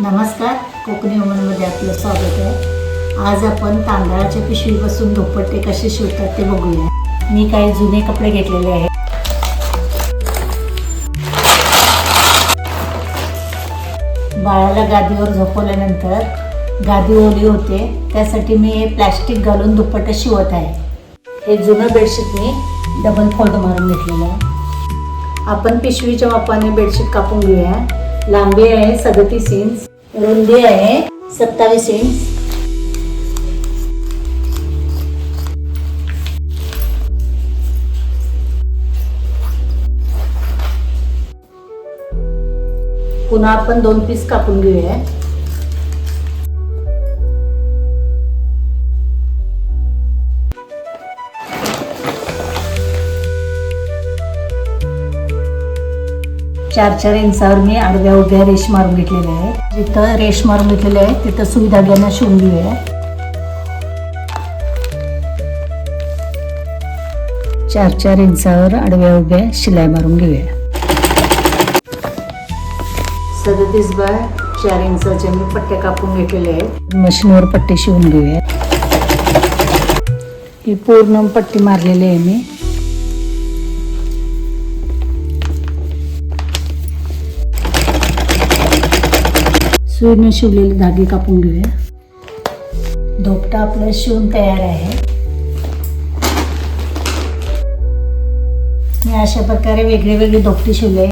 नमस्कार कोकणी वमनमध्ये आपलं स्वागत आहे. आज आपण तांदळाच्या पिशवीपासून दुपट्टे कसे शिवतात ते बघूया. मी काही जुने कपडे घेतलेले आहेत. बाळाला गादीवर झोपवल्यानंतर गादी ओली होते त्यासाठी मी हे प्लॅस्टिक घालून दुपट्टा शिवत आहे. हे जुनं बेडशीट मी डबल फोल्ड मारून घेतलेलं आहे. आपण पिशवीच्या वापराने बेडशीट कापून घेऊया. लांबी आहे सदतीस इंच रुंदी आहे सत्तावीस इंच पुन्हा आपण दोन पीस कापून घेऊया. चार चार इंचावर मी आडव्या उभ्या रेश मारून घेतलेल्या आहे जिथं रेश मारून घेतलेले आहे तिथं सुविधा घ्यायला शिवून घेऊया चार चार इंचावर आडव्या उभ्या शिलाई मारून घेऊया. सदतीस बाय चार इंचाचे मी पट्टे कापून घेतलेले आहेत. मशीनवर पट्टे शिवून घेऊया. ही पूर्ण पट्टी मारलेली आहे मी. सुईने शिवलेले धागे कापून घेऊया. धोपटा आपलं शिवून तयार आहे. मी अशा प्रकारे वेगळे वेगळे धोपटे शिवले.